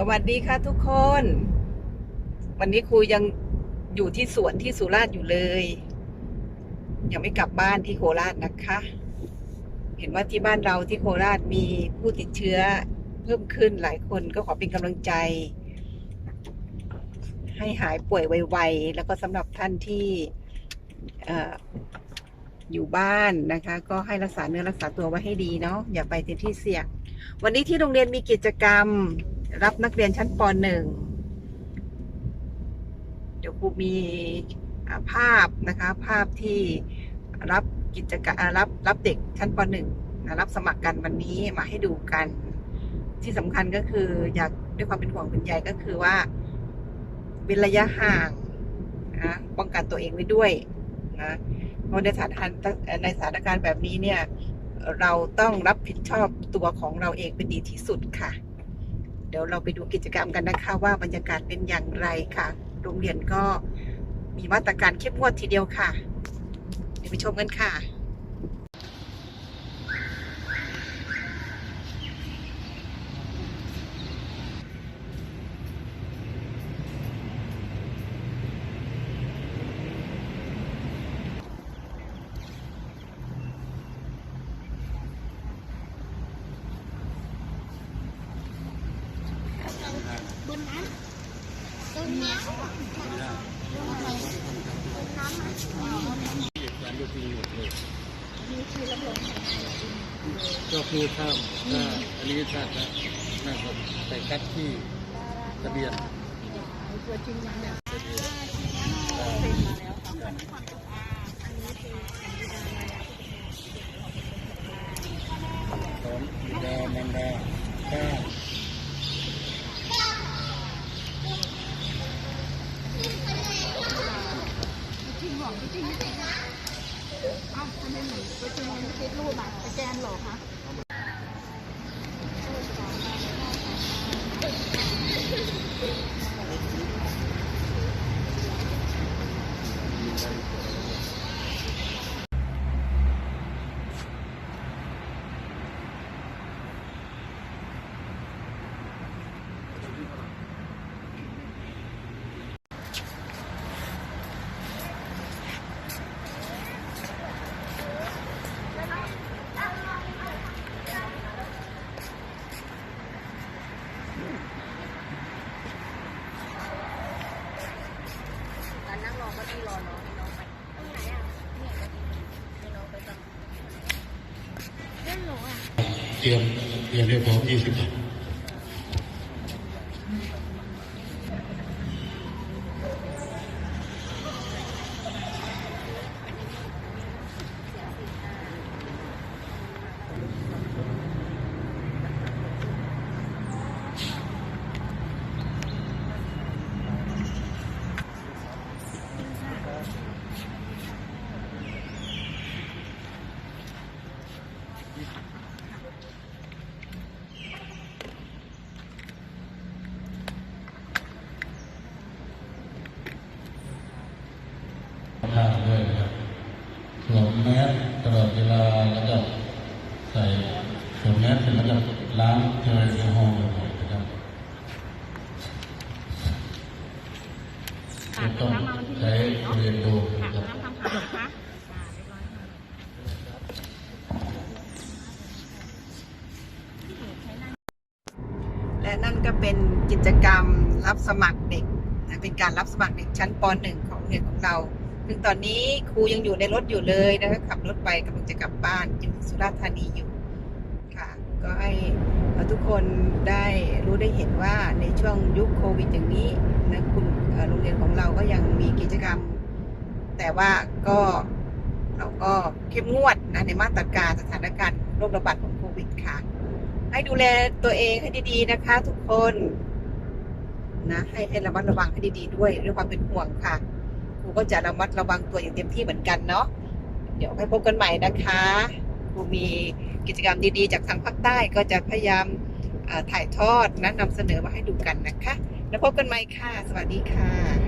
สวัสดีค่ะทุกคน วันนี้ครูยังอยู่ที่สวนที่สุราษฎร์อยู่เลย ยังไม่กลับบ้านที่โคราชนะคะ เห็นว่าที่บ้านเราที่โคราชมีผู้ติดเชื้อเพิ่มขึ้นหลายคนก็ขอเป็นกำลังใจ ให้หายป่วยไวๆแล้วก็สำหรับท่านที่เอ่ออยู่บ้านนะคะ ก็ให้รักษาเนื้อรักษาตัวไว้ให้ดีเนาะอย่าไปในที่เสี่ยง วันนี้ที่โรงเรียนมีกิจกรรม รับนักเรียนชั้นป .1 เดี๋ยวครูมีภาพนะคะ ภาพที่รับกิจกรรมรับรับเด็กชั้นป .1 รับสมัครกันวันนี้มาให้ดูกัน ที่สำคัญก็คืออยากด้วยความเป็นห่วงเป็นใยก็คือว่าเว้นระยะห่างนะป้องกันตัวเองไว้ด้วยนะเพราะในสถานในสถานการณ์แบบนี้เนี่ย เราต้องรับผิดชอบตัวของเราเองเป็นดีที่สุดค่ะ เดี๋ยวเราไปดูกิจกรรมกันนะคะ ว่าบรรยากาศเป็นอย่างไรค่ะ โรงเรียนก็มีมาตรการเข้มงวดทีเดียวค่ะ เดี๋ยวไปชมกันค่ะ น้ำตรงน้ำน้ำมันนี่คือระบบของนายก็คือถ้าถ้าอันนี้ถ้าจะน่าจะไปคัดที่ทะเบียนตัวจริงยังแบบสอนบิดามันดาข้า จริงหรอจริงไม่จริงอ้าวทำไมเหมือนตัวจริมันไม่ติดรูปอะแกนหรอคะ เตรียมเตรียมให้พร้อม 20 บาท สวมแมสตลอดเวลาแล้วก็ใส่สวมแมสเสร็จแล้วก็ล้างเจลแอลกอฮอล์บ่อยๆนะครับจะต้องใช้เรียนดูนะครับและนั่นก็เป็นกิจกรรมรับสมัครเด็กนะเป็นการรับสมัครเด็กชั้นป .1 ของโรงเรียนของเรา ซึ่งตอนนี้ครูยังอยู่ในรถอยู่เลยนะคะขับรถไปกำลังจะกลับบ้านอยู่สุราษฎร์ธานีอยู่ค่ะ ก็ให้ทุกคนได้รู้ได้เห็นว่าในช่วงยุคโควิดอย่างนี้นะคุณโรงเรียนของเราก็ยังมีกิจกรรม แต่ว่าก็เราก็เข้มงวดนะในมาตรการสถานการณ์โรคระบาดของโควิดค่ะ ให้ดูแลตัวเองให้ดีๆนะคะทุกคนนะให้ให้ระมัดระวังให้ดีๆด้วยด้วยความเป็นห่วงค่ะ รูก็จะระมัดระวังตัวอย่างเต็มที่เหมือนกันเนาะเดี๋ยวไปพบกันใหม่นะคะครูมีกิจกรรมดีๆ จากทางภาคใต้ก็จะพยายามถ่ายทอดนะนำเสนอมาให้ดูกันนะคะ แล้วพบกันใหม่ค่ะ สวัสดีค่ะ